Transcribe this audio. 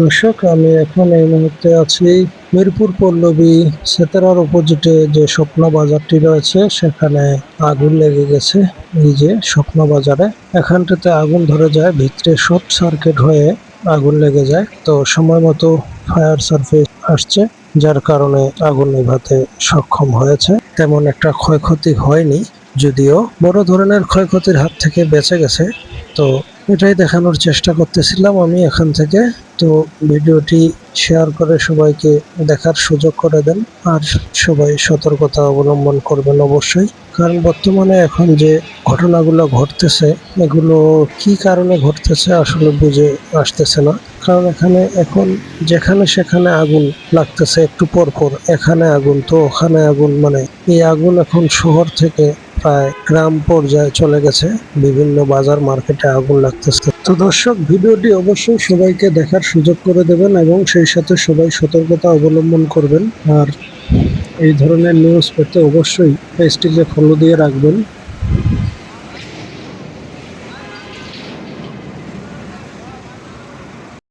দর্শক, আমি এখন এই মুহূর্তে আছি মিরপুর পল্লবী সেতারার অপোজিটে যে স্বপ্ন বাজারটি রয়েছে, সেখানে আগুন লেগে গেছে। এই যে স্বপ্ন বাজারে, এখানটাতে আগুন ধরে যায়, ভিতরে শর্ট সার্কিট হয়ে আগুন লেগে যায়। তো সময় মতো ফায়ার সার্ভিস আসছে, যার কারণে আগুন নেভাতে সক্ষম হয়েছে। তেমন একটা ক্ষয়ক্ষতি হয়নি, যদিও বড় ধরনের ক্ষয়ক্ষতির হাত থেকে বেঁচে গেছে। তো এটাই দেখানোর চেষ্টা করতেছিলাম আমি এখান থেকে। তো ভিডিওটি শেয়ার করে সবাইকে দেখার সুযোগ করে দেন আর সবাই সতর্কতা অবলম্বন করবেন অবশ্যই। কারণ বর্তমানে এখন যে ঘটনাগুলো ঘটতেছে, এগুলো কি কারণে ঘটতেছে আসলে বুঝে আসতেছে না। কারণ এখানে এখন যেখানে সেখানে আগুন লাগতেছে, একটু পর পর এখানে আগুন, তো ওখানে আগুন মানে এই আগুন এখন শহর থেকে প্রায় গ্রাম পর্যায়ে চলে গেছে। বিভিন্ন বাজার মার্কেটে আগুন লাগতেছে। তো দর্শক, ভিডিওটি অবশ্যই সবাইকে দেখার সুযোগ করে দেবেন এবং সেই সাথে সবাই সতর্কতা অবলম্বন করবেন। আর এই ধরনের নিউজ পেতে অবশ্যই পেজটিকে ফলো দিয়ে রাখবেন।